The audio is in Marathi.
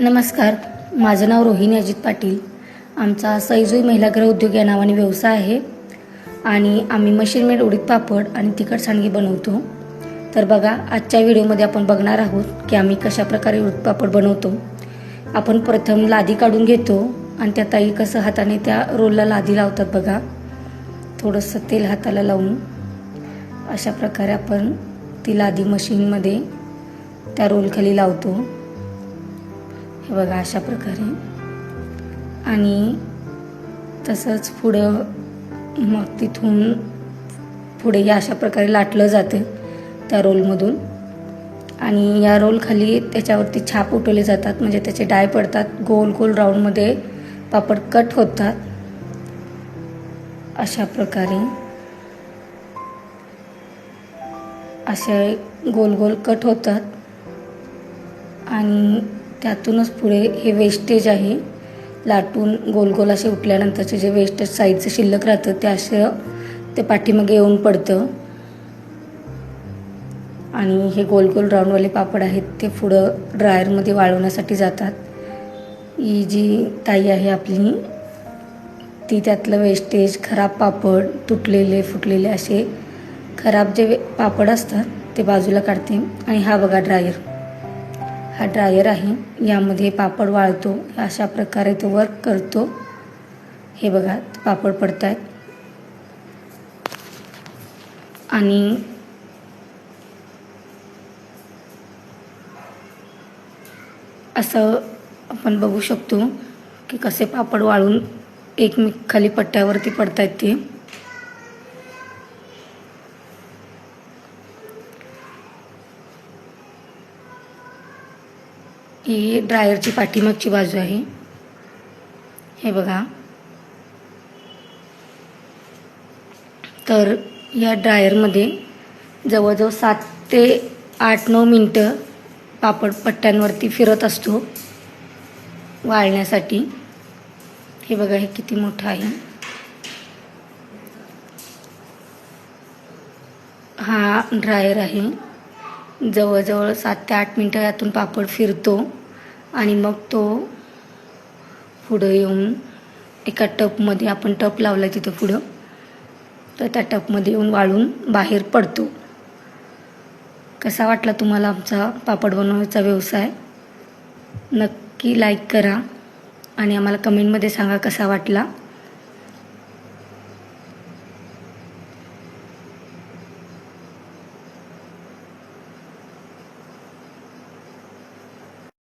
नमस्कार. माझं नाव रोहिणी अजित पाटील. आमचा सैजोई महिलागृह उद्योग या नावाने व्यवसाय आहे. आणि आम्ही मशीन मेड उडीद पापड आणि तिखट सांडगी बनवतो. तर बघा आजच्या व्हिडिओमध्ये आपण बघणार आहोत की आम्ही कशाप्रकारे उडीद पापड बनवतो. आपण प्रथम लादी काढून घेतो आणि त्या ताई कसं हाताने त्या रोलला लादी लावतात बघा. थोडंसं तेल हाताला लावून अशा प्रकारे आपण ती लादी मशीनमध्ये त्या रोलखाली लावतो. हे बघा अशा प्रकारे. आणि तसंच पुढं मग तिथून पुढे या अशा प्रकारे लाटलं जातं त्या रोलमधून. आणि या रोलखाली त्याच्यावरती छाप उठवले जातात म्हणजे त्याचे डाय पडतात गोल गोल राऊंडमध्ये पापड कट होतात. अशा प्रकारे. असे गोल गोल कट होतात. आणि त्यातूनच पुढे हे वेस्टेज आहे. लाटून गोल गोल असे उठल्यानंतरचे जे वेस्टेज साईडचं शिल्लक राहतं ते असं ते पाठीमागे येऊन पडतं. आणि हे गोल गोल राऊंडवाले पापड आहेत ते पुढं ड्रायरमध्ये वाळवण्यासाठी जातात. ही जी ताई आहे आपली ती त्यातलं वेस्टेज खराब पापड तुटलेले फुटलेले असे खराब जे वे- पापड असतात ते बाजूला काढते. आणि हा बघा ड्रायर हा ड्रायर आहे. यामध्ये पापड वाळतो. अशा प्रकारे तो वर्क करतो. हे बघा पापड पडत आहेत आणि असं आपण बघू शकतो की कसे पापड वाळून एकमेक खाली पट्ट्यावरती पडतायत ते. ही ड्रायरची पाठीमागची बाजू आहे. हे बघा. तर या ड्रायरमध्ये जवळजवळ सात ते आठ नऊ मिनटं पापड पट्ट्यांवरती फिरत असतो. वाळण्यासाठी. हे बघा हे किती मोठं आहे. हा ड्रायर आहे. जवळजवळ सात ते आठ मिनटं यातून पापड फिरतो आणि मग तो पुढं येऊन एका टपमध्ये आपण टप लावला तिथं पुढं. तर त्या टपमध्ये येऊन वाळून बाहेर पडतो. कसा वाटला तुम्हाला आमचा पापड बनवण्याचा व्यवसाय? नक्की लाईक करा आणि आम्हाला कमेंटमध्ये सांगा कसा वाटला.